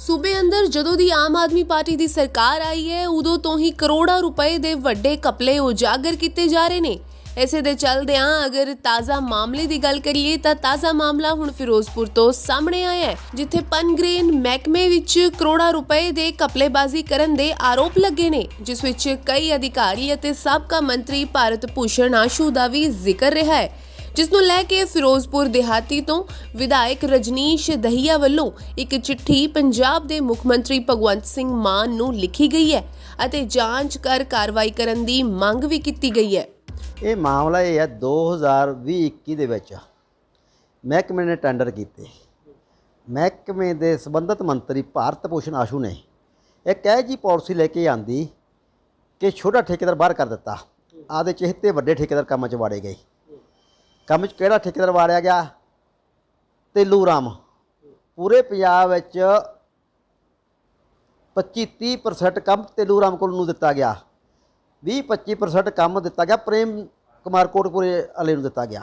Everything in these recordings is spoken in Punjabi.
ਸੂਬੇ ਅੰਦਰ ਜਦੋਂ ਦੀ ਆਮ ਆਦਮੀ ਪਾਰਟੀ ਦੀ ਸਰਕਾਰ ਆਈ ਹੈ, ਉਦੋਂ ਤੋਂ ਹੀ ਕਰੋੜਾਂ ਰੁਪਏ ਦੇ ਵੱਡੇ ਕਪਲੇ ਉਜਾਗਰ ਕੀਤੇ ਜਾ ਰਹੇ ਨੇ। ਇਸੇ ਦੇ ਚੱਲਦਿਆਂ ਅਗਰ ਤਾਜ਼ਾ ਮਾਮਲੇ ਦੀ ਗੱਲ ਕਰੀਏ ਤਾਂ ਤਾਜ਼ਾ ਮਾਮਲਾ ਹੁਣ ਫਿਰੋਜ਼ਪੁਰ ਤੋਂ ਸਾਹਮਣੇ ਆਇਆ ਹੈ, ਜਿੱਥੇ ਪਨਗ੍ਰੇਨ ਮਹਿਕਮੇ ਵਿੱਚ ਕਰੋੜਾਂ ਰੁਪਏ ਦੇ ਕਪਲੇਬਾਜ਼ੀ ਕਰਨ ਦੇ ਆਰੋਪ ਲੱਗੇ ਨੇ, ਜਿਸ ਵਿੱਚ ਕਈ ਅਧਿਕਾਰੀ ਅਤੇ ਸਾਬਕਾ ਮੰਤਰੀ ਭਾਰਤ ਭੂਸ਼ਣ ਆਸ਼ੂ ਦਾ ਵੀ ਜ਼ਿਕਰ ਰਿਹਾ ਹੈ। ਜਿਸ ਨੂੰ ਲੈ ਕੇ ਫਿਰੋਜ਼ਪੁਰ ਦਿਹਾਤੀ ਤੋਂ ਵਿਧਾਇਕ ਰਜਨੀਸ਼ ਦਹੀਆ ਵੱਲੋਂ ਇੱਕ ਚਿੱਠੀ ਪੰਜਾਬ ਦੇ ਮੁੱਖ ਮੰਤਰੀ ਭਗਵੰਤ ਸਿੰਘ ਮਾਨ ਨੂੰ ਲਿਖੀ ਗਈ ਹੈ ਅਤੇ ਜਾਂਚ ਕਰ ਕਾਰਵਾਈ ਕਰਨ ਦੀ ਮੰਗ ਵੀ ਕੀਤੀ ਗਈ ਹੈ। ਇਹ ਮਾਮਲਾ ਇਹ ਹੈ 2020-21 ਦੇ ਵਿੱਚ ਮਹਿਕਮੇ ਨੇ ਟੈਂਡਰ ਕੀਤੇ। ਮਹਿਕਮੇ ਦੇ ਸੰਬੰਧਿਤ ਮੰਤਰੀ ਭਾਰਤ ਭੂਸ਼ਣ ਆਸ਼ੂ ਨੇ ਇੱਕ ਇਹ ਜੀ ਪਾਲਿਸੀ ਲੈ ਕੇ ਆਂਦੀ ਕਿ ਛੋਟਾ ਠੇਕੇਦਾਰ ਬਾਹਰ ਕਰ ਦਿੱਤਾ। ਆਦੇ ਚਿਹਤੇ ਵੱਡੇ ਠੇਕੇਦਾਰ ਕੰਮਾਂ 'ਚ ਵਾੜੇ ਗਏ। ਕੰਮ 'ਚ ਕਿਹੜਾ ਠੇਕੇਦਾਰ ਵਾਰਿਆ ਗਿਆ? ਤੇਲੂ ਰਾਮ। ਪੂਰੇ ਪੰਜਾਬ ਵਿੱਚ 25-30% ਕੰਮ ਤੇਲੂ ਰਾਮ ਕੋਲ ਨੂੰ ਦਿੱਤਾ ਗਿਆ। 20-25% ਕੰਮ ਦਿੱਤਾ ਗਿਆ, ਪ੍ਰੇਮ ਕੁਮਾਰ ਕੋਟਪੁਰੇ ਵਾਲੇ ਨੂੰ ਦਿੱਤਾ ਗਿਆ।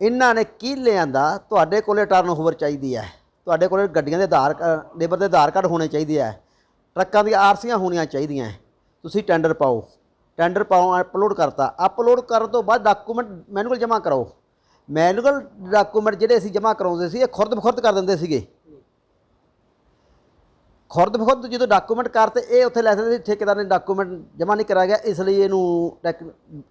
ਇਹਨਾਂ ਨੇ ਕੀ ਲਿਆਂਦਾ? ਤੁਹਾਡੇ ਕੋਲੇ ਟਰਨ ਓਵਰ ਚਾਹੀਦੀ ਹੈ। ਤੁਹਾਡੇ ਕੋਲੇ ਗੱਡੀਆਂ ਦੇ ਆਧਾਰ ਲੇਬਰ ਦੇ ਆਧਾਰ ਕਾਰਡ ਹੋਣੇ ਚਾਹੀਦੇ ਹੈ। ਟਰੱਕਾਂ ਦੀਆਂ ਆਰਸੀਆਂ ਹੋਣੀਆਂ ਚਾਹੀਦੀਆਂ ਤੁਸੀਂ ਟੈਂਡਰ ਪਾਓ। ਟੈਂਡਰ ਪਾਓ ਅਪਲੋਡ ਕਰਤਾ। ਅਪਲੋਡ ਕਰਨ ਤੋਂ ਬਾਅਦ ਡਾਕੂਮੈਂਟ ਮੈਨੂਅਲ ਜਮ੍ਹਾਂ ਕਰਾਓ। ਮੈਨੂਅਲ ਡਾਕੂਮੈਂਟ ਜਿਹੜੇ ਅਸੀਂ ਜਮ੍ਹਾਂ ਕਰਾਉਂਦੇ ਸੀ, ਇਹ ਖੁਰਦ ਬਖੁਰਦ ਕਰ ਦਿੰਦੇ ਸੀਗੇ। ਖੁਰਦ ਬਖੁਰਦ ਜਦੋਂ ਡਾਕੂਮੈਂਟ ਕਰਤੇ, ਇਹ ਉੱਥੇ ਲੈ ਸਕਦੇ ਸੀ, ਠੇਕੇਦਾਰ ਨੇ ਡਾਕੂਮੈਂਟ ਜਮ੍ਹਾਂ ਨਹੀਂ ਕਰਾਇਆ ਗਿਆ, ਇਸ ਲਈ ਇਹਨੂੰ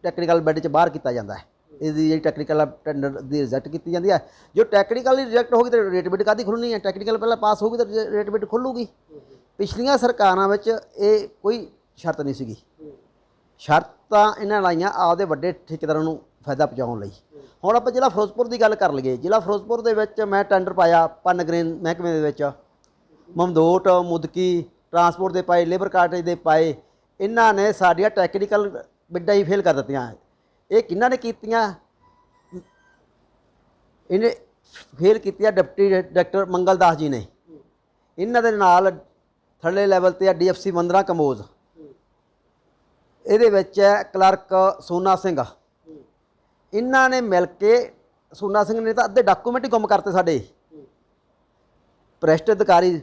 ਟੈਕਨੀਕਲ ਬੈਡ 'ਚ ਬਾਹਰ ਕੀਤਾ ਜਾਂਦਾ ਹੈ। ਇਹਦੀ ਜਿਹੜੀ ਟੈਕਨੀਕਲ ਟੈਂਡਰ ਦੀ ਰਿਜੈਕਟ ਕੀਤੀ ਜਾਂਦੀ ਹੈ। ਜੋ ਟੈਕਨੀਕਲੀ ਰਿਜੈਕਟ ਹੋ ਗਈ ਤਾਂ ਰੇਟ ਬਿਡ ਕਾਦੀ ਖੁੱਲਣੀ ਹੈ? ਟੈਕਨੀਕਲ ਪਹਿਲਾਂ ਪਾਸ ਹੋਊਗੀ ਤਾਂ ਰੇਟ ਬਿਡ ਖੁੱਲੂਗੀ ਪਿਛਲੀਆਂ ਸਰਕਾਰਾਂ ਵਿੱਚ ਇਹ ਕੋਈ ਸ਼ਰਤ ਨਹੀਂ ਸੀਗੀ। ਸ਼ਰਤਾਂ ਇਹਨਾਂ ਲਾਈਆਂ ਆਪਦੇ ਵੱਡੇ ਠੇਕੇਦਾਰਾਂ ਨੂੰ ਫਾਇਦਾ ਪਹੁੰਚਾਉਣ ਲਈ। ਹੁਣ ਆਪਾਂ ਜ਼ਿਲ੍ਹਾ ਫਿਰੋਜ਼ਪੁਰ ਦੀ ਗੱਲ ਕਰ ਲਈਏ। ਜ਼ਿਲ੍ਹਾ ਫਿਰੋਜ਼ਪੁਰ ਦੇ ਵਿੱਚ ਮੈਂ ਟੈਂਡਰ ਪਾਇਆ ਪਨਗ੍ਰੇਨ ਮਹਿਕਮੇ ਦੇ ਵਿੱਚ। ਮਮਦੋਟ, ਮੁਦਕੀ, ਟਰਾਂਸਪੋਰਟ ਦੇ ਪਾਏ, ਲੇਬਰ ਕਾਰਟੇਜ ਦੇ ਪਾਏ। ਇਹਨਾਂ ਨੇ ਸਾਡੀਆਂ ਟੈਕਨੀਕਲ ਬਿੱਡਾਂ ਹੀ ਫੇਲ ਕਰ ਦਿੱਤੀਆਂ। ਇਹ ਕਿਹਨਾਂ ਨੇ ਕੀਤੀਆਂ? ਇਹਨੇ ਫੇਲ ਕੀਤੀਆਂ ਡਿਪਟੀ ਡਾਇਰੈਕਟਰ ਮੰਗਲ ਦਾਸ ਜੀ ਨੇ। ਇਹਨਾਂ ਦੇ ਨਾਲ ਥੱਲੇ ਲੈਵਲ ਤੇ ਆ ਡੀਐਫਸੀ ਮੰਦਰਾ ਕੰਬੋਜ ਇਹਦੇ ਵਿੱਚ ਹੈ ਕਲਰਕ ਸੋਨਾ ਸਿੰਘ। ਇਹਨਾਂ ਨੇ ਮਿਲ ਕੇ ਸੋਨਾ ਸਿੰਘ ਨੇ ਤਾਂ ਅੱਧੇ ਡਾਕੂਮੈਂਟ ਹੀ ਗੁੰਮ ਕਰਤੇ ਸਾਡੇ। ਭ੍ਰਿਸ਼ਟ ਅਧਿਕਾਰੀ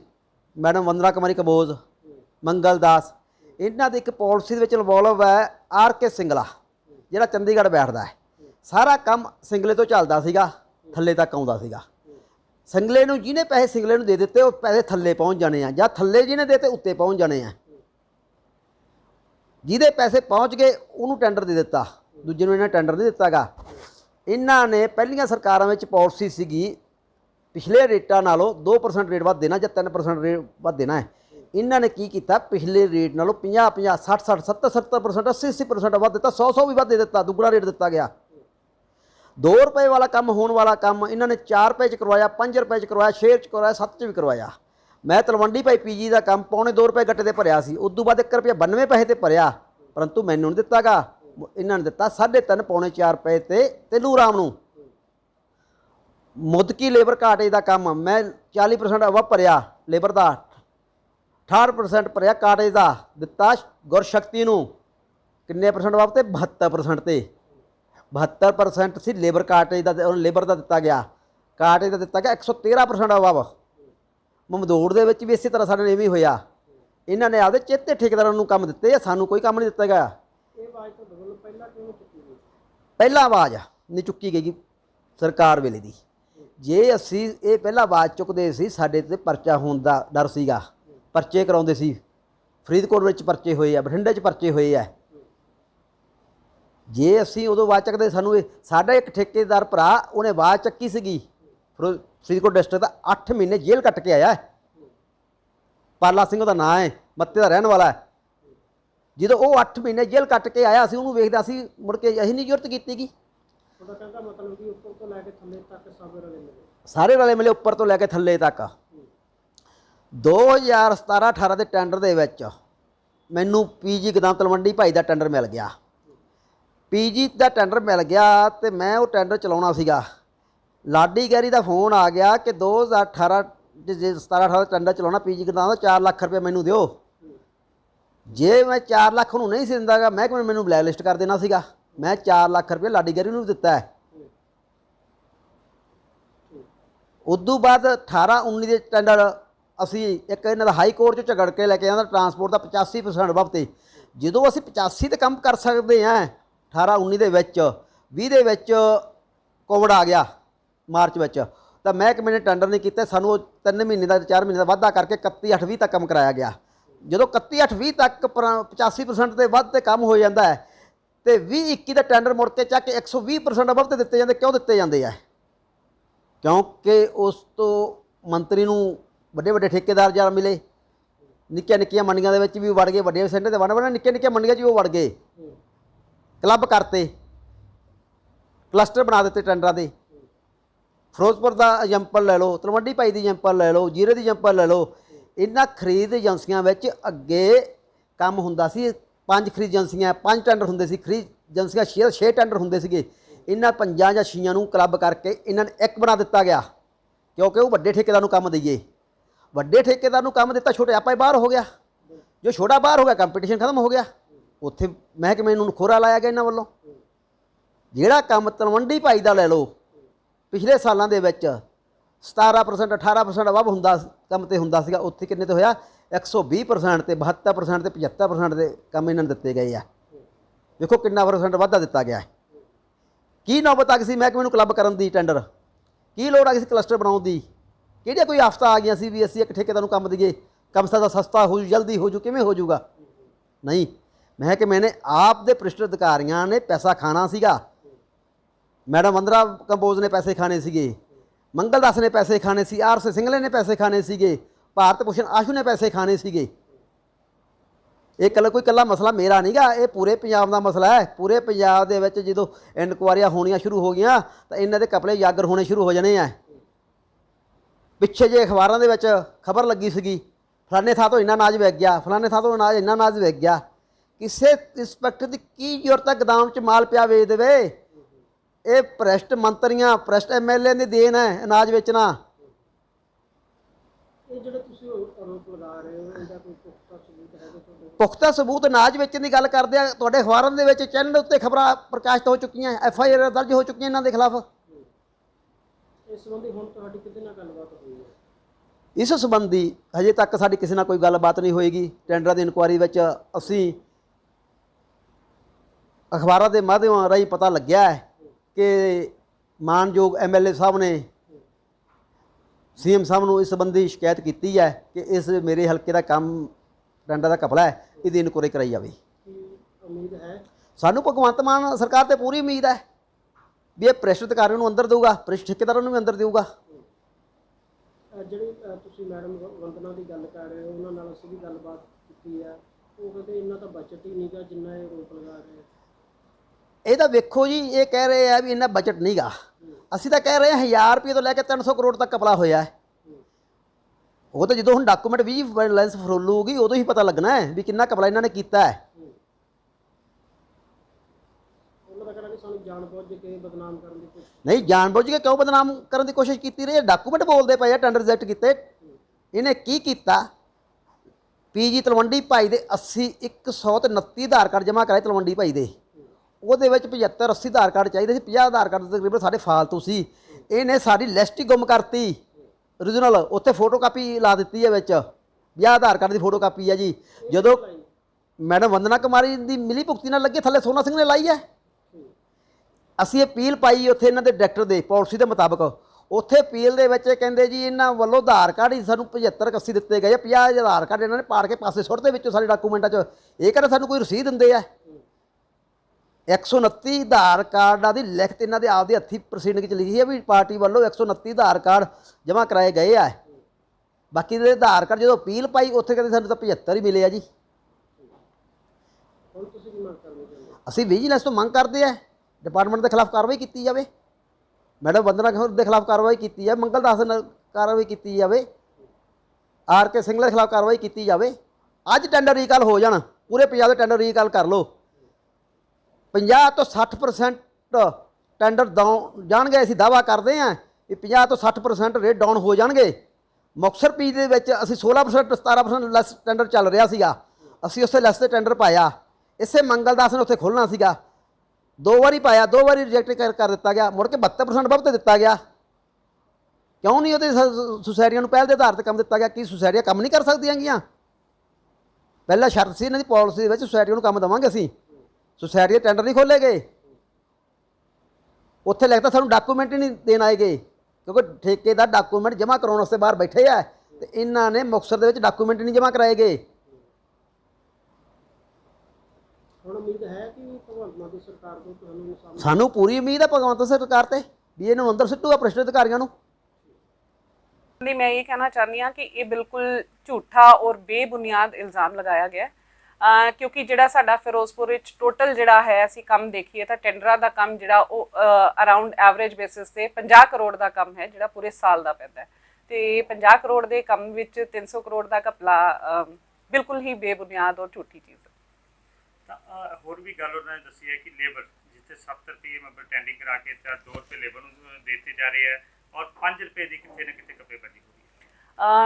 ਮੈਡਮ ਵੰਦਨਾ ਕੁਮਾਰੀ ਕਬੋਜ, ਮੰਗਲ ਦਾਸ, ਇਹਨਾਂ ਦੀ ਇੱਕ ਪਾਲਿਸੀ ਦੇ ਵਿੱਚ ਇਨਵੋਲਵ ਹੈ ਆਰ ਕੇ ਸਿੰਗਲਾ, ਜਿਹੜਾ ਚੰਡੀਗੜ੍ਹ ਬੈਠਦਾ ਹੈ। ਸਾਰਾ ਕੰਮ ਸਿੰਗਲੇ ਤੋਂ ਚੱਲਦਾ ਸੀਗਾ, ਥੱਲੇ ਤੱਕ ਆਉਂਦਾ ਸੀਗਾ। ਸਿੰਗਲੇ ਨੂੰ ਜਿਹਨੇ ਪੈਸੇ ਸਿੰਗਲੇ ਨੂੰ ਦੇ ਦਿੱਤੇ, ਉਹ ਪੈਸੇ ਥੱਲੇ ਪਹੁੰਚ ਜਾਣੇ ਆ ਜਾਂ ਥੱਲੇ ਜਿਹਨੇ ਦੇਤੇ, ਉੱਤੇ ਪਹੁੰਚ ਜਾਣੇ ਆ। ਜਿਹਦੇ ਪੈਸੇ ਪਹੁੰਚ ਗਏ, ਉਹਨੂੰ ਟੈਂਡਰ ਦੇ ਦਿੱਤਾ। ਦੂਜੇ ਨੂੰ ਇਹਨਾਂ ਟੈਂਡਰ ਨਹੀਂ ਦਿੱਤਾਗਾ। ਇਹਨਾਂ ਨੇ ਪਹਿਲੀਆਂ ਸਰਕਾਰਾਂ ਵਿੱਚ ਪਾਲਿਸੀ ਸੀਗੀ, ਪਿਛਲੇ ਰੇਟਾਂ ਨਾਲੋਂ 2% ਰੇਟ ਵੱਧ ਦੇਣਾ ਜਾਂ 3% ਰੇਟ ਵੱਧ ਦੇਣਾ ਹੈ। ਇਹਨਾਂ ਨੇ ਕੀ ਕੀਤਾ? ਪਿਛਲੇ ਰੇਟ ਨਾਲੋਂ 50 50 60 60 70 70% 80 80% ਵੱਧ ਦਿੱਤਾ 100 100 ਵੀ ਵੱਧ ਦੇ ਦਿੱਤਾ, ਦੁੱਗਣਾ ਰੇਟ ਦਿੱਤਾ ਗਿਆ। 2 ਰੁਪਏ ਵਾਲਾ ਕੰਮ ਹੋਣ ਵਾਲਾ ਕੰਮ, ਇਹਨਾਂ ਨੇ 4 ਰੁਪਏ ਚ ਕਰਵਾਇਆ 5 ਰੁਪਏ ਚ ਕਰਵਾਇਆ 6 ਚ ਕਰਵਾਇਆ 7 ਚ ਵੀ ਕਰਵਾਇਆ। ਮੈਂ ਤਲਵੰਡੀ ਭਾਈ ਪੀਜੀ ਦਾ ਕੰਮ ਪੌਣੇ 2 ਰੁਪਏ ਗੱਟੇ ਤੇ ਭਰਿਆ ਸੀ ਉਸ ਤੋਂ ਬਾਅਦ 1 ਰੁਪਏ 92 ਪੈਸੇ ਤੇ ਭਰਿਆ, ਪਰੰਤੂ ਮੈਨੂੰ ਨਹੀਂ ਦਿੱਤਾਗਾ। ਇਹਨਾਂ ਨੇ ਦਿੱਤਾ 3.5 ਪੌਣੇ 4 ਰੁਪਏ ਤੇ ਤੇਲੂ ਰਾਮ ਨੂੰ। ਮੁਦਕੀ ਲੇਬਰ ਕਾਟੇਜ ਦਾ ਕੰਮ, ਮੈਂ 40% ਵਾ ਭਰਿਆ ਲੇਬਰ ਦਾ 68% ਭਰਿਆ ਕਾਟੇਜ ਦਾ, ਦਿੱਤਾ ਗੁਰਸ਼ਕਤੀ ਨੂੰ। ਕਿੰਨੇ ਪਰਸੈਂਟ ਵਾਪ ਤੇ 72% ਤੇ। 72% ਸੀ ਲੇਬਰ ਕਾਟੇਜ ਦਾ ਲੇਬਰ ਦਾ ਦਿੱਤਾ ਗਿਆ। ਕਾਟੇਜ ਦਾ ਦਿੱਤਾ ਗਿਆ 113% ਵਾਪ ਮਮਦੋੜ ਦੇ ਵਿੱਚ ਵੀ ਇਸੇ ਤਰ੍ਹਾਂ ਸਾਡੇ ਨਾਲ ਐਵੇਂ ਹੀ ਹੋਇਆ। ਇਹਨਾਂ ਨੇ ਆਪਦੇ ਚੇਤੇ ਠੇਕੇਦਾਰਾਂ ਨੂੰ ਕੰਮ ਦਿੱਤੇ ਆ ਸਾਨੂੰ ਕੋਈ ਕੰਮ ਨਹੀਂ ਦਿੱਤਾ ਗਿਆ। ਇਹ ਆਵਾਜ਼ ਤੁਹਾਡੇ ਵੱਲੋਂ ਪਹਿਲਾਂ ਕਿਉਂ ਚੁੱਕੀ ਗਈ? ਪਹਿਲਾ ਆਵਾਜ਼ ਨਹੀਂ ਚੁੱਕੀ ਗਈ ਸਰਕਾਰ ਵੇਲੇ ਦੀ। ਜੇ ਅਸੀਂ ਇਹ ਪਹਿਲਾ ਆਵਾਜ਼ ਚੁੱਕਦੇ ਸੀ ਸਾਡੇ ਤੇ ਪਰਚਾ ਹੋਣ ਦਾ ਡਰ ਸੀਗਾ। ਪਰਚੇ ਕਰਾਉਂਦੇ ਸੀ। ਫਰੀਦਕੋਟ ਵਿੱਚ ਪਰਚੇ ਹੋਏ ਆ ਬਠਿੰਡੇ 'ਚ ਪਰਚੇ ਹੋਏ ਆ। ਜੇ ਅਸੀਂ ਉਦੋਂ ਆਵਾਜ਼ ਚੱਕਦੇ ਸਾਨੂੰ ਇਹ ਸਾਡਾ ਇੱਕ ਠੇਕੇਦਾਰ ਭਰਾ ਉਹਨੇ ਆਵਾਜ਼ ਚੱਕੀ ਸੀਗੀ। ਫਿਰੋ- ਫਰੀਦਕੋਟ ਡਿਸਟ੍ਰਿਕਟ ਦਾ 8 ਮਹੀਨੇ ਜੇਲ੍ਹ ਕੱਟ ਕੇ ਆਇਆ ਹੈ। ਪਾਲਾ ਸਿੰਘ ਉਹਦਾ ਨਾਂ ਹੈ ਮੱਤੇ ਦਾ ਰਹਿਣ ਵਾਲਾ ਹੈ। ਜਦੋਂ ਉਹ 8 ਮਹੀਨੇ ਜੇਲ੍ਹ ਕੱਟ ਕੇ ਆਇਆ ਸੀ ਉਹਨੂੰ ਵੇਖਦਾ ਸੀ ਮੁੜ ਕੇ ਅਸੀਂ ਨਹੀਂ ਜ਼ਰੂਰਤ ਕੀਤੀ ਕਹਿੰਦਾ ਮਤਲਬ ਕਿ ਉੱਪਰ ਤੋਂ ਲੈ ਕੇ ਥੱਲੇ ਤੱਕ ਸਭ ਰਲੇ ਮਿਲੇ। ਸਾਰੇ ਰਲੇ ਮਿਲੇ ਉੱਪਰ ਤੋਂ ਲੈ ਕੇ ਥੱਲੇ ਤੱਕ। 2017 18 ਦੇ ਟੈਂਡਰ ਦੇ ਵਿੱਚ ਮੈਨੂੰ ਪੀਜੀ ਗਦਾਮ ਤਲਵੰਡੀ ਭਾਈ ਦਾ ਟੈਂਡਰ ਮਿਲ ਗਿਆ। ਪੀਜੀ ਦਾ ਟੈਂਡਰ ਮਿਲ ਗਿਆ ਤੇ ਮੈਂ ਉਹ ਟੈਂਡਰ ਚਲਾਉਣਾ ਸੀਗਾ। ਲਾਡੀ ਗੈਰੀ ਦਾ ਫੋਨ ਆ ਗਿਆ ਕਿ 2018 ਜੇ ਜੇ 17 18 ਦਾ ਟੈਂਡਰ ਚਲਾਉਣਾ, ਪੀਜੀ ਗਦਾਮ ਦਾ 4 ਲੱਖ ਰੁਪਏ ਮੈਨੂੰ ਦਿਓ। ਜੇ ਮੈਂ 4 ਲੱਖ ਨੂੰ ਨਹੀਂ ਸੀ ਦਿੰਦਾਗਾ, ਮੈਂ ਕਿ ਮੈਨੂੰ ਬਲੈਕ ਲਿਸਟ ਕਰ ਦੇਣਾ ਸੀਗਾ? ਮੈਂ 4 ਲੱਖ ਰੁਪਏ ਲਾਡੀ ਗੈਰੀ ਨੂੰ ਵੀ ਦਿੱਤਾ ਹੈ। ਉਦੋਂ ਬਾਅਦ 18 19 ਦੇ ਟੈਂਡਰ ਅਸੀਂ ਇੱਕ ਇਹਨਾਂ ਦਾ ਹਾਈ ਕੋਰਟ 'ਚ ਝਗੜ ਕੇ ਲੈ ਕੇ ਆਂਦਾ ਟਰਾਂਸਪੋਰਟ ਦਾ 85% ਵਬ ਜਦੋਂ ਅਸੀਂ 85 ਤੇ ਕੰਮ ਕਰ ਸਕਦੇ ਹਾਂ 18 19 ਦੇ ਵਿੱਚ 20 ਦੇ ਵਿੱਚ ਕੋਵਿਡ ਆ ਗਿਆ। ਮਾਰਚ ਵਿੱਚ। ਤਾਂ ਮਹਿਕਮੇ ਨੇ ਟੈਂਡਰ ਨਹੀਂ ਕੀਤਾ ਸਾਨੂੰ ਉਹ 3 ਮਹੀਨੇ ਦਾ 4 ਮਹੀਨੇ ਦਾ ਵਾਧਾ ਕਰਕੇ 31 8 20 ਤੱਕ ਕੰਮ ਕਰਾਇਆ ਗਿਆ। ਜਦੋਂ 31 8 20 ਤੱਕ ਪਰਾਂ 85% ਦੇ ਵੱਧ ਤੇ ਕੰਮ ਹੋ ਜਾਂਦਾ ਹੈ ਤੇ 20 21 ਦਾ ਟੈਂਡਰ ਮੁੜ ਕੇ ਚੱਕ ਕੇ 120% ਅਬਵ ਤੇ ਦਿੱਤੇ ਜਾਂਦੇ ਕਿਉਂ ਦਿੱਤੇ ਜਾਂਦੇ ਆ? ਕਿਉਂਕਿ ਉਸ ਤੋਂ ਮੰਤਰੀ ਨੂੰ ਵੱਡੇ ਵੱਡੇ ਠੇਕੇਦਾਰ ਜਾਂ ਮਿਲੇ। ਨਿੱਕੀਆਂ ਨਿੱਕੀਆਂ ਮੰਡੀਆਂ ਦੇ ਵਿੱਚ ਵੀ ਵੜ ਗਏ ਵੱਡੇ ਸੈਂਟਰ ਤੇ ਵੜ ਵੜ ਨਿੱਕੀਆਂ ਨਿੱਕੀਆਂ ਮੰਡੀਆਂ 'ਚ ਵੀ ਉਹ ਵੜ ਗਏ। ਕਲੱਬ ਕਰਤੇ। ਕਲਸਟਰ ਬਣਾ ਦਿੱਤੇ ਟੈਂਡਰਾਂ ਦੇ। ਫਿਰੋਜ਼ਪੁਰ ਦਾ ਐਗਜ਼ਾਮਪਲ ਲੈ ਲਓ, ਤਲਵੰਡੀ ਭਾਈ ਦੀ ਐਗਜ਼ਾਮਪਲ ਲੈ ਲਓ, ਜੀਰੇ ਦੀ ਐਗਜ਼ਾਮਪਲ ਲੈ ਲਓ, ਇਹਨਾਂ ਖਰੀਦ ਏਜੰਸੀਆਂ ਵਿੱਚ ਅੱਗੇ ਕੰਮ ਹੁੰਦਾ ਸੀ, ਪੰਜ ਖਰੀਦ ਏਜੰਸੀਆਂ, ਪੰਜ ਟੈਂਡਰ ਹੁੰਦੇ ਸੀ, ਖਰੀਦ ਏਜੰਸੀਆਂ ਛੇ ਛੇ ਟੈਂਡਰ ਹੁੰਦੇ ਸੀਗੇ, ਇਹਨਾਂ ਪੰਜਾਂ ਜਾਂ ਛੀਆਂ ਨੂੰ ਕਲੱਬ ਕਰਕੇ ਇਹਨਾਂ ਨੇ ਇੱਕ ਬਣਾ ਦਿੱਤਾ ਗਿਆ, ਕਿਉਂਕਿ ਉਹ ਵੱਡੇ ਠੇਕੇਦਾਰ ਨੂੰ ਕੰਮ ਦਈਏ। ਵੱਡੇ ਠੇਕੇਦਾਰ ਨੂੰ ਕੰਮ ਦਿੱਤਾ, ਛੋਟੇ, ਆਪਾਂ ਹੀ ਬਾਹਰ ਹੋ ਗਿਆ। ਜੋ ਛੋਟਾ ਬਾਹਰ ਹੋ ਗਿਆ ਕੰਪੀਟੀਸ਼ਨ ਖਤਮ ਹੋ ਗਿਆ। ਉੱਥੇ ਮਹਿਕਮੇ ਨੂੰ ਖੋਰਾ ਲਾਇਆ ਗਿਆ ਇਹਨਾਂ ਵੱਲੋਂ। ਜਿਹੜਾ ਕੰਮ ਤਲਵੰਡੀ ਭਾਈ ਦਾ ਲੈ ਲਓ ਪਿਛਲੇ ਸਾਲਾਂ ਦੇ ਵਿੱਚ 17% 18% ਵੱਧ ਹੁੰਦਾ ਕੰਮ ਤੇ ਹੁੰਦਾ ਸੀਗਾ, ਉੱਥੇ ਕਿੰਨੇ ਤੇ ਹੋਇਆ? 120% ਤੇ 72% ਤੇ 75% ਦੇ ਕੰਮ ਇਹਨਾਂ ਨੂੰ ਦਿੱਤੇ ਗਏ ਆ। ਦੇਖੋ ਕਿੰਨਾ ਪਰਸੈਂਟ ਵਾਧਾ ਦਿੱਤਾ ਗਿਆ। ਹੈ ਕੀ ਨੌਬਤ ਆ ਗਈ ਸੀ ਮਹਿਕਮੇ ਨੂੰ ਕਲੱਬ ਕਰਨ ਦੀ ਟੈਂਡਰ ਕੀ ਲੋੜ ਆ ਗਈ ਸੀ ਕਲਸਟਰ ਬਣਾਉਣ ਦੀ? ਕਿਹੜੀਆਂ ਕੋਈ ਆਫਤਾਂ ਆ ਗਈਆਂ ਸੀ ਵੀ ਅਸੀਂ ਇੱਕ ਠੇਕੇਦਾਰ ਨੂੰ ਕੰਮ ਦਈਏ? ਕੰਮ ਸਾਡਾ ਸਸਤਾ ਹੋ ਜੂ, ਜਲਦੀ ਹੋ ਜੂ, ਕਿਵੇਂ ਹੋ ਜੂਗਾ? ਨਹੀਂ। ਕਿ ਮੈਨੇ ਆਪ ਦੇ ਭ੍ਰਿਸ਼ਟ ਅਧਿਕਾਰੀਆਂ ਨੇ ਪੈਸਾ ਖਾਣਾ ਸੀਗਾ। ਮੈਡਮ ਵੰਦਰਾ ਕੰਬੋਜ ਨੇ ਪੈਸੇ ਖਾਣੇ ਸੀਗੇ। ਮੰਗਲ ਦਾਸ ਨੇ ਪੈਸੇ ਖਾਣੇ ਸੀ ਆਰ ਸੇ ਸਿੰਗਲੇ ਨੇ ਪੈਸੇ ਖਾਣੇ ਸੀਗੇ, ਭਾਰਤ ਭੂਸ਼ਣ ਆਸ਼ੂ ਨੇ ਪੈਸੇ ਖਾਣੇ ਸੀਗੇ। ਇਹ ਕੱਲਾ ਕੋਈ ਕੱਲਾ ਮਸਲਾ ਮੇਰਾ ਨਹੀਂਗਾ ਇਹ ਪੂਰੇ ਪੰਜਾਬ ਦਾ ਮਸਲਾ ਹੈ। ਪੂਰੇ ਪੰਜਾਬ ਦੇ ਵਿੱਚ ਜਦੋਂ ਇਨਕੁਆਰੀਆਂ ਹੋਣੀਆਂ ਸ਼ੁਰੂ ਹੋ ਗਈਆਂ, ਤਾਂ ਇਹਨਾਂ ਦੇ ਕਪੜੇ ਜਾਗਰ ਹੋਣੇ ਸ਼ੁਰੂ ਹੋ ਜਾਣੇ ਆ। ਪਿੱਛੇ ਜੇ ਅਖਬਾਰਾਂ ਦੇ ਵਿੱਚ ਖਬਰ ਲੱਗੀ ਸੀਗੀ, ਫਲਾਣੇ ਥਾਂ ਤੋਂ ਇੰਨਾ ਅਨਾਜ ਵਿਕ ਗਿਆ, ਫਲਾਣੇ ਥਾਂ ਤੋਂ ਅਨਾਜ ਇੰਨਾ ਅਨਾਜ ਵਿਕ ਗਿਆ। ਕਿਸੇ ਇੰਸਪੈਕਟਰ ਦੀ ਕੀ ਜ਼ਰੂਰਤ ਹੈ ਗਦਾਮ 'ਚ ਮਾਲ ਪਿਆ ਵੇਚ ਦੇਵੇ? ਇਹ ਭ੍ਰਸ਼ਟ ਮੰਤਰੀਆਂ ਭ੍ਰਸ਼ਟ ਐਮਐਲਏ ਦੀ ਦੇਣ ਹੈ ਅਨਾਜ ਵੇਚਣਾ। ਇਹ ਜਿਹੜੇ ਤੁਸੀਂ ਉਹ ਆਰੋਪ ਲਗਾ ਰਹੇ ਹੋ ਇਹਦਾ ਕੋਈ ਪੁਖਤਾ ਸਬੂਤ ਹੈ ਤੁਹਾਡੇ ਪੁਖਤਾ ਸਬੂਤ ਅਨਾਜ ਵੇਚਣ ਦੀ ਗੱਲ ਕਰਦੇ ਆ ਤੁਹਾਡੇ ਅਖਬਾਰਾਂ ਦੇ ਵਿੱਚ ਚੈਨਲ ਉੱਤੇ ਖਬਰਾਂ ਪ੍ਰਕਾਸ਼ਿਤ ਹੋ ਚੁੱਕੀਆਂ ਐਫ ਆਈ ਆਰ ਦਰਜ ਹੋ ਚੁੱਕੀਆਂ ਇਹਨਾਂ ਦੇ ਖਿਲਾਫ। ਇਸ ਸੰਬੰਧੀ ਹੁਣ ਤੁਹਾਡੀ ਕਿਤੇ ਨਾਲ ਗੱਲਬਾਤ ਹੋਈ ਹੈ? ਇਸ ਸੰਬੰਧੀ ਹਜੇ ਤੱਕ ਸਾਡੀ ਕਿਸੇ ਨਾਲ ਕੋਈ ਗੱਲਬਾਤ ਨਹੀਂ ਹੋਏਗੀ। ਟੈਂਡਰਾਂ ਦੀ ਇਨਕੁਆਰੀ ਵਿੱਚ ਅਸੀਂ ਅਖਬਾਰਾਂ ਦੇ ਮਾਧਿਅਮਾਂ ਰਾਹੀਂ ਪਤਾ ਲੱਗਿਆ ਹੈ। ਕਿ ਮਾਨਯੋਗ ਐਮਐਲਏ ਸਾਹਿਬ ਨੇ ਸੀਐਮ ਸਾਹਿਬ ਨੂੰ ਇਸ ਸੰਬੰਧੀ ਸ਼ਿਕਾਇਤ ਕੀਤੀ ਹੈ ਕਿ ਇਸ ਮੇਰੇ ਹਲਕੇ ਦਾ ਕੰਮ ਟੈਂਡਰ ਦਾ ਕਪਲਾ ਹੈ, ਇਹਦੀ ਇਨਕੁਆਰੀ ਕਰਾਈ ਜਾਵੇ। ਉਮੀਦ ਹੈ ਸਾਨੂੰ ਭਗਵੰਤ ਮਾਨ ਸਰਕਾਰ ਤੇ ਪੂਰੀ ਉਮੀਦ ਹੈ ਵੀ ਇਹ ਭ੍ਰਿਸ਼ਟ ਅਧਿਕਾਰੀਆਂ ਨੂੰ ਅੰਦਰ ਦੇਊਗਾ ਭ੍ਰਿਸ਼ਟ ਠੇਕੇਦਾਰਾਂ ਨੂੰ ਵੀ ਅੰਦਰ ਦੇਊਗਾ। ਜਿਹੜੀ ਤੁਸੀਂ ਮੈਡਮ ਵੰਦਨਾ ਦੀ ਗੱਲ ਕਰ ਰਹੇ ਹੋ, ਉਹਨਾਂ ਨਾਲ ਅਸੀਂ ਵੀ ਗੱਲਬਾਤ ਕੀਤੀ ਹੈ। ਉਹ ਕਹਿੰਦੇ ਇੰਨਾ ਤਾਂ ਬਜਟ ਹੀ ਨਹੀਂਗਾ ਜਿੰਨਾ ਇਹ ਆਰੋਪ ਲਗਾ ਰਹੇ ਇਹ ਤਾਂ ਵੇਖੋ ਜੀ ਇਹ ਕਹਿ ਰਹੇ ਆ ਵੀ ਇੰਨਾ ਬਜਟ ਨਹੀਂਗਾ। ਅਸੀਂ ਤਾਂ ਕਹਿ ਰਹੇ ਹਾਂ 1000 ਰੁਪਏ ਤੋਂ ਲੈ ਕੇ 300 ਕਰੋੜ ਤੱਕ ਕਪਲਾ ਹੋਇਆ ਹੈ। ਉਹ ਤਾਂ ਜਦੋਂ ਹੁਣ ਡਾਕੂਮੈਂਟ ਵੀ ਬੈਲੈਂਸ ਫਰੋਲੂਗੀ ਉਦੋਂ ਹੀ ਪਤਾ ਲੱਗਣਾ ਹੈ ਵੀ ਕਿੰਨਾ ਕਪਲਾ ਇਹਨਾਂ ਨੇ ਕੀਤਾ ਹੈ। ਨਹੀਂ ਜਾਣਬੁੱਝ ਕੇ ਕਿਉਂ ਬਦਨਾਮ ਕਰਨ ਦੀ ਕੋਸ਼ਿਸ਼ ਕੀਤੀ ਰਹੀ ਹੈ? ਡਾਕੂਮੈਂਟ ਬੋਲਦੇ ਪਏ ਆ ਟੈਂਡਰ ਰਿਜੈਕਟ ਕੀਤੇ। ਇਹਨੇ ਕੀ ਕੀਤਾ? ਪੀਜੀ ਤਲਵੰਡੀ ਭਾਈ ਦੇ 80 100 ਤੇ 29 ਆਧਾਰ ਕਾਰਡ ਜਮ੍ਹਾਂ ਕਰਾਏ ਤਲਵੰਡੀ ਭਾਈ ਦੇ। ਉਹਦੇ ਵਿੱਚ 75 80 ਆਧਾਰ ਕਾਰਡ ਚਾਹੀਦੇ ਸੀ 50 ਆਧਾਰ ਕਾਰਡ ਤਕਰੀਬਨ ਸਾਡੇ ਫਾਲਤੂ ਸੀ। ਇਹਨੇ ਸਾਡੀ ਲਿਸਟ ਹੀ ਗੁੰਮ ਕਰਤੀ। Origignal ਉੱਥੇ ਫੋਟੋ ਕਾਪੀ ਲਾ ਦਿੱਤੀ ਹੈ ਵਿੱਚ। 50 ਆਧਾਰ ਕਾਰਡ ਦੀ ਫੋਟੋ ਕਾਪੀ ਹੈ ਜੀ। ਜਦੋਂ ਮੈਡਮ ਵੰਦਨਾ ਕੁਮਾਰੀ ਦੀ ਮਿਲੀ ਭੁਗਤੀ ਨਾਲ ਲੱਗੇ, ਥੱਲੇ ਸੋਨਾ ਸਿੰਘ ਨੇ ਲਾਈ ਹੈ। ਅਸੀਂ ਅਪੀਲ ਪਾਈ ਉੱਥੇ ਇਹਨਾਂ ਦੇ ਡਾਇਰੈਕਟਰ ਦੇ, ਪਾਲਿਸੀ ਦੇ ਮੁਤਾਬਕ। ਉੱਥੇ ਅਪੀਲ ਦੇ ਵਿੱਚ ਕਹਿੰਦੇ ਜੀ, ਇਹਨਾਂ ਵੱਲੋਂ ਆਧਾਰ ਕਾਰਡ ਹੀ ਸਾਨੂੰ 75 80 ਦਿੱਤੇ ਗਏ ਆ 50 ਆਧਾਰ ਕਾਰਡ ਇਹਨਾਂ ਨੇ ਪਾੜ ਕੇ ਪਾਸੇ ਸੁੱਟ ਦੇ ਵਿੱਚੋਂ ਸਾਡੇ ਡਾਕੂਮੈਂਟਾਂ 'ਚ। ਇਹ ਕਹਿੰਦੇ ਸਾਨੂੰ ਕੋਈ ਰਸੀਦ ਦਿੰਦੇ ਆ। 129 ਆਧਾਰ ਕਾਰਡਾਂ ਦੀ ਲਿਖਤ ਇਹਨਾਂ ਦੇ ਆਪਦੇ ਹੱਥੀ ਪ੍ਰੋਸੀਡਿੰਗ 'ਚ ਲਿਖੀ ਹੈ ਵੀ ਪਾਰਟੀ ਵੱਲੋਂ 129 ਆਧਾਰ ਕਾਰਡ ਜਮ੍ਹਾਂ ਕਰਾਏ ਗਏ ਆ। ਬਾਕੀ ਦੇ ਆਧਾਰ ਕਾਰਡ ਜਦੋਂ ਅਪੀਲ ਪਾਈ ਉੱਥੇ ਕਹਿੰਦੇ ਸਾਨੂੰ ਤਾਂ 75 ਹੀ ਮਿਲੇ ਆ ਜੀ। ਹੁਣ ਤੁਸੀਂ ਕੀ ਮੰਗ ਹੋ? ਅਸੀਂ ਵਿਜੀਲੈਂਸ ਤੋਂ ਮੰਗ ਕਰਦੇ ਆ ਡਿਪਾਰਟਮੈਂਟ ਦੇ ਖਿਲਾਫ ਕਾਰਵਾਈ ਕੀਤੀ ਜਾਵੇ। ਮੈਡਮ ਵੰਦਨਾ ਕੌਰ ਦੇ ਖਿਲਾਫ ਕਾਰਵਾਈ ਕੀਤੀ ਜਾਵੇ ਮੰਗਲ ਦਾਸ ਨਾਲ ਕਾਰਵਾਈ ਕੀਤੀ ਜਾਵੇ ਆਰ ਕੇ ਸਿੰਘਲਾ ਦੇ ਖਿਲਾਫ ਕਾਰਵਾਈ ਕੀਤੀ ਜਾਵੇ। ਅੱਜ ਟੈਂਡਰ ਰੀਕਾਲ ਹੋ ਜਾਣ ਪੂਰੇ ਪੰਜਾਬ ਦੇ ਟੈਂਡਰ ਰੀਕਾਲ ਕਰ ਲਓ। 50 ਤੋਂ 60% ਟੈਂਡਰ ਡਾਊਨ ਜਾਣਗੇ, ਅਸੀਂ ਦਾਵਾ ਕਰਦੇ ਹਾਂ ਵੀ 50 ਤੋਂ 60% ਰੇਟ ਡਾਊਨ ਹੋ ਜਾਣਗੇ। ਮੁਕਤਸਰ ਪੀ ਦੇ ਵਿੱਚ ਅਸੀਂ 16% 17% ਲੈਸ ਟੈਂਡਰ ਚੱਲ ਰਿਹਾ ਸੀਗਾ। ਅਸੀਂ ਉਸੇ ਲੈਸ ਤੇ ਟੈਂਡਰ ਪਾਇਆ। ਇਸੇ ਮੰਗਲਦਾਸ ਨੇ ਉੱਥੇ ਖੋਲ੍ਹਣਾ ਸੀਗਾ। ਦੋ ਵਾਰੀ ਪਾਇਆ, ਦੋ ਵਾਰੀ ਰਿਜੈਕਟ ਕਰ ਕਰ ਦਿੱਤਾ ਗਿਆ। ਮੁੜ ਕੇ 72% ਵੱਧ ਤੇ ਦਿੱਤਾ ਗਿਆ। ਕਿਉਂ ਨਹੀਂ ਉਹਦੇ ਸ- ਸੁਸਾਇਟੀਆਂ ਨੂੰ ਪਹਿਲ ਦੇ ਆਧਾਰ ਤੇ ਕੰਮ ਦਿੱਤਾ ਗਿਆ? ਕੀ ਸੁਸਾਇਟੀਆਂ ਕੰਮ ਨਹੀਂ ਕਰ ਸਕਦੀਆਂ ਗੀਆਂ? ਪਹਿਲਾ ਸ਼ਰਤ ਸੀ ਇਹਨਾਂ ਦੀ ਪਾਲਿਸੀ ਦੇ ਵਿੱਚ ਸੁਸਾਇਟੀਆਂ ਨੂੰ ਕੰਮ ਦੇਵਾਂਗੇ ਅਸੀਂ। ਸੁਸਾਇਟੀ ਦੇ ਟੈਂਡਰ ਨਹੀਂ ਖੋਲੇ ਗਏ। ਉੱਥੇ ਲਿਖਦਾ ਸਾਨੂੰ ਡਾਕੂਮੈਂਟ ਹੀ ਨਹੀਂ ਦੇਣ ਆਏ ਗਏ ਕਿਉਂਕਿ ਠੇਕੇਦਾਰ ਡਾਕੂਮੈਂਟ ਜਮ੍ਹਾਂ ਕਰਾਉਣ ਵਾਸਤੇ ਬਾਹਰ ਬੈਠੇ ਆ ਤੇ ਇਹਨਾਂ ਨੇ ਮੁਕਤਸਰ ਦੇ ਵਿੱਚ ਡਾਕੂਮੈਂਟ ਨਹੀਂ ਜਮ੍ਹਾਂ ਕਰਾਏ ਗਏ। ਹੁਣ ਉਮੀਦ ਹੈ ਕਿ ਭਗਵੰਤ ਮਾਨ ਦੀ ਸਰਕਾਰ ਤੋਂ ਤੁਹਾਨੂੰ ਇਨਸਾਫ ਸਾਨੂੰ ਪੂਰੀ ਉਮੀਦ ਹੈ ਭਗਵੰਤ ਸਰਕਾਰ ਤੇ ਵੀ ਇਹਨਾਂ ਨੂੰ ਅੰਦਰ ਸਿੱਟੂਗਾ ਭ੍ਰਿਸ਼ਟ ਅਧਿਕਾਰੀਆਂ ਨੂੰ। ਲਈ ਮੈਂ ਇਹ ਕਹਿਣਾ ਚਾਹੁੰਦੀ ਹਾਂ ਕਿ ਇਹ ਬਿਲਕੁਲ ਝੂਠਾ ਔਰ ਬੇਬੁਨਿਆਦ ਇਲਜ਼ਾਮ ਲਗਾਇਆ ਗਿਆ ਹੈ। ਕਿਉਂਕਿ ਜਿਹੜਾ ਸਾਡਾ ਫਿਰੋਜ਼ਪੁਰ ਵਿੱਚ ਟੋਟਲ ਜਿਹੜਾ ਹੈ ਅਸੀਂ ਕੰਮ ਦੇਖੀਏ ਤਾਂ ਟੈਂਡਰਾਂ ਦਾ ਕੰਮ ਜਿਹੜਾ ਉਹ ਅਰਾਊਂਡ ਐਵਰੇਜ ਬੇਸਿਸ ਤੇ 50 ਕਰੋੜ ਦਾ ਕੰਮ ਹੈ ਜਿਹੜਾ ਪੂਰੇ ਸਾਲ ਦਾ ਪੈਂਦਾ ਹੈ। ਤੇ 50 ਕਰੋੜ ਦੇ ਕੰਮ ਵਿੱਚ 300 ਕਰੋੜ ਦਾ ਘਪਲਾ ਬਿਲਕੁਲ ਹੀ ਬੇਬੁਨਿਆਦ ਔਰ ਝੂਠੀ ਚੀਜ਼ ਹੈ। ਤਾਂ ਹੋਰ ਵੀ ਗੱਲ ਉਹਨਾਂ ਨੇ ਦੱਸੀ ਹੈ ਕਿ ਲੇਬਰ ਜਿੱਥੇ 70 ਰੁਪਏ ਮੈਂਬਰ ਟੈਂਡਿੰਗ ਕਰਾ ਕੇ ਤਾਂ 2 ਰੁਪਏ ਲੇਬਰ ਨੂੰ ਅਹ, ਦਿੱਤੇ ਜਾ ਰਹੇ ਹੈ ਔਰ 5 ਰੁਪਏ ਦੀ ਕਿਤੇ ਨਾ ਕਿਤੇ ਕੱਪੇਬਾਜ਼ੀ ਹੋ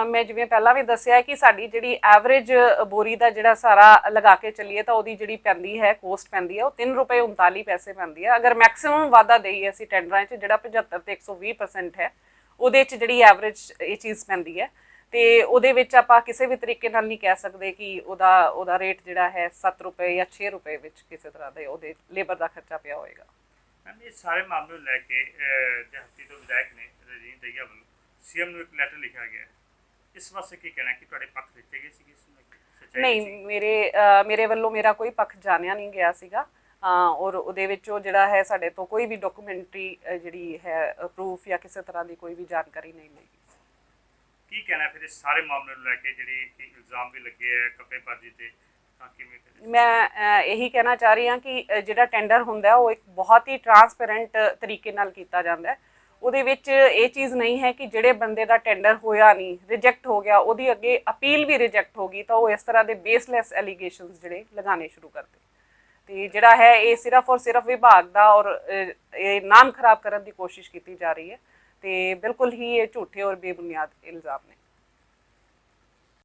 ਮੈਂ ਜਿਵੇਂ ਪਹਿਲਾਂ ਵੀ ਦੱਸਿਆ ਕਿ ਸਾਡੀ ਜਿਹੜੀ ਐਵਰੇਜ ਬੋਰੀ ਦਾ ਜਿਹੜਾ ਸਾਰਾ ਲਗਾ ਕੇ ਚੱਲੀਏ ਤਾਂ ਉਹਦੀ ਜਿਹੜੀ ਪੈਂਦੀ ਹੈ ਕੋਸਟ ਪੈਂਦੀ ਹੈ ਉਹ 3 ਰੁਪਏ 39 ਪੈਸੇ ਪੈਂਦੀ ਹੈ। ਅਗਰ ਮੈਕਸਿਮਮ ਵਾਧਾ ਦੇਈਏ ਅਸੀਂ ਟੈਂਡਰਾਂ 'ਚ ਜਿਹੜਾ 75 ਤੇ 120% ਹੈ ਉਹਦੇ 'ਚ ਜਿਹੜੀ ਐਵਰੇਜ ਇਹ ਚੀਜ਼ ਪੈਂਦੀ ਹੈ। ਤੇ ਉਹਦੇ ਵਿੱਚ ਆਪਾਂ ਕਿਸੇ ਵੀ ਤਰੀਕੇ ਨਾਲ ਨਹੀਂ ਕਹਿ ਸਕਦੇ ਕਿ ਉਹਦਾ ਉਹਦਾ ਰੇਟ ਜਿਹੜਾ ਹੈ 7 ਰੁਪਏ ਜਾਂ 6 ਰੁਪਏ ਵਿੱਚ ਕਿਸੇ ਤਰ੍ਹਾਂ ਦੇ ਉਹਦੇ ਲੇਬਰ ਦਾ ਖਰਚਾ ਪਿਆ ਹੋਏਗਾ। ਮੈਮ ਇਹ ਸਾਰੇ ਮਾਮਲੇ ਲੈ ਕੇ ਅਹ, ਤੋਂ ਵਿਧਾਇਕ ਨੇ ਰਜੀਨ ਦਈਆ ਵੱਲੋਂ ਸੀਐਮ ਨੂੰ ਇੱਕ ਲੈਟਰ ਲਿਖਿਆ ਗਿਆ ਹੈ। ਇਸ ਵਾਸਤੇ ਕੀ ਕਹਿਣਾ ਕਿ ਤੁਹਾਡੇ ਪੱਖ ਦਿੱਤੇ ਗਏ ਸੀਗੇ ਇਸ ਨੂੰ ਸੱਚਾਈ ਨਹੀਂ? ਮੇਰੇ ਮੇਰੇ ਵੱਲੋਂ ਮੇਰਾ ਕੋਈ ਪੱਖ ਜਾਣਿਆ ਨਹੀਂ ਗਿਆ ਸੀਗਾ। ਔਰ ਉਹਦੇ ਵਿੱਚ ਉਹ ਜਿਹੜਾ ਹੈ ਸਾਡੇ ਤੋਂ ਕੋਈ ਵੀ ਡਾਕੂਮੈਂਟਰੀ ਜਿਹੜੀ ਹੈ ਪ੍ਰੂਫ ਜਾਂ ਕਿਸੇ ਤਰ੍ਹਾਂ ਦੀ ਕੋਈ ਵੀ ਜਾਣਕਾਰੀ ਨਹੀਂ ਲਈ ਕੀ ਕਹਿਣਾ ਫਿਰ ਇਸ ਸਾਰੇ ਮਾਮਲੇ ਨੂੰ ਲੈ ਕੇ ਜਿਹੜੀ ਕਿ ਇਲਜ਼ਾਮ ਵੀ ਲੱਗੇ ਹੈ ਕੱਪੇਬਾਜ਼ੀ ਤੇ? ਮੈਂ ਇਹੀ ਕਹਿਣਾ ਚਾਹ ਰਹੀ ਹਾਂ ਕਿ ਜਿਹੜਾ ਟੈਂਡਰ ਹੁੰਦਾ ਉਹ ਇੱਕ ਬਹੁਤ ਹੀ ਟਰਾਂਸਪੇਰੈਂਟ ਤਰੀਕੇ ਨਾਲ ਕੀਤਾ ਜਾਂਦਾ ਹੈ। ਉਹਦੇ ਵਿੱਚ ਇਹ ਚੀਜ਼ ਨਹੀਂ ਹੈ ਕਿ ਜਿਹੜੇ ਬੰਦੇ ਦਾ ਟੈਂਡਰ ਹੋਇਆ ਨਹੀਂ ਰਿਜੈਕਟ ਹੋ ਗਿਆ, ਉਹਦੀ ਅੱਗੇ ਅਪੀਲ ਵੀ ਰਿਜੈਕਟ ਹੋ ਗਈ, ਤਾਂ ਉਹ ਇਸ ਤਰ੍ਹਾਂ ਦੇ ਬੇਸਲੈਸ ਐਲੀਗੇਸ਼ਨਸ ਜਿਹੜੇ ਲਗਾਉਣੇ ਸ਼ੁਰੂ ਕਰਦੇ ਤੇ ਜਿਹੜਾ ਹੈ ਇਹ ਸਿਰਫ ਔਰ ਸਿਰਫ ਵਿਭਾਗ ਦਾ ਔਰ ਇਹ ਨਾਮ ਖਰਾਬ ਕਰਨ ਦੀ ਕੋਸ਼ਿਸ਼ ਕੀਤੀ ਜਾ ਰਹੀ ਹੈ। ਤੇ ਬਿਲਕੁਲ ਹੀ ਇਹ ਝੂਠੇ ਔਰ ਬੇਬੁਨਿਆਦ ਇਲਜ਼ਾਮ ਨੇ।